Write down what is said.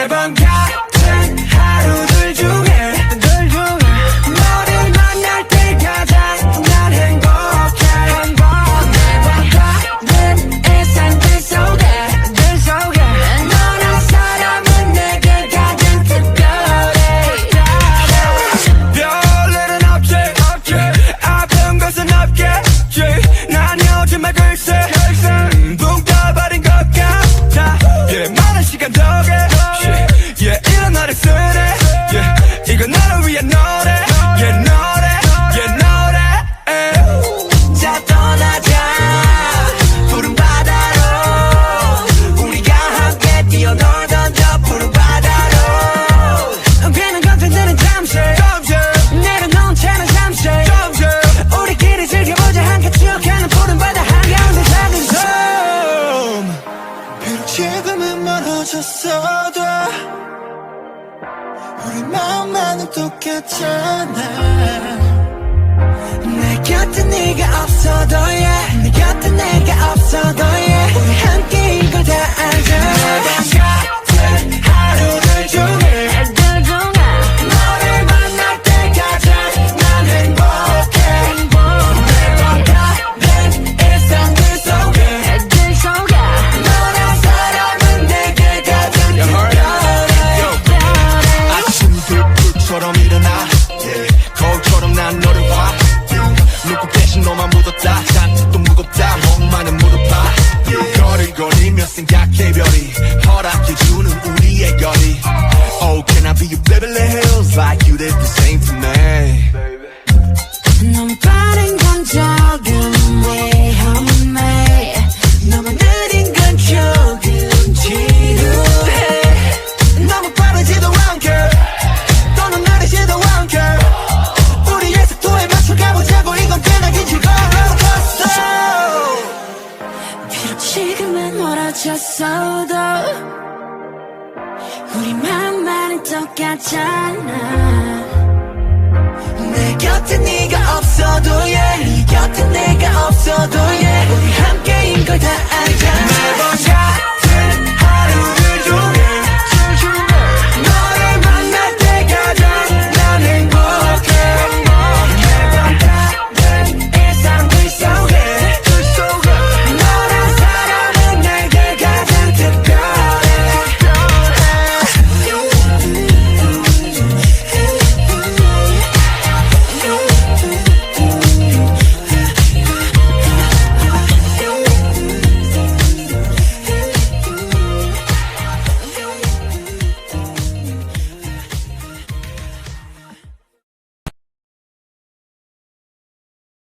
매번 같은 하루들 중에 너를 만날 때 가장 난 행복해. 매번 같은 일상들 속에 너란 사람은 내게 가장 특별해. 별일은 없지 아픈 것은 없겠지. 난 요즘에 글쎄 뭉쳐버린 것 같아. 얘 많은 시간 덕에 지금은 멀어졌어도 우리 마음만은 똑같잖아 내 곁에 네가 없어도 yeah 내 곁에 내가 없어도 yeah. 허락해주는 우리의 거리 Oh can I be your Beverly Hills like you did the same to me 멀어졌어도 우리 마음만은 똑같잖아. 내 곁에 네가 없어도 yeah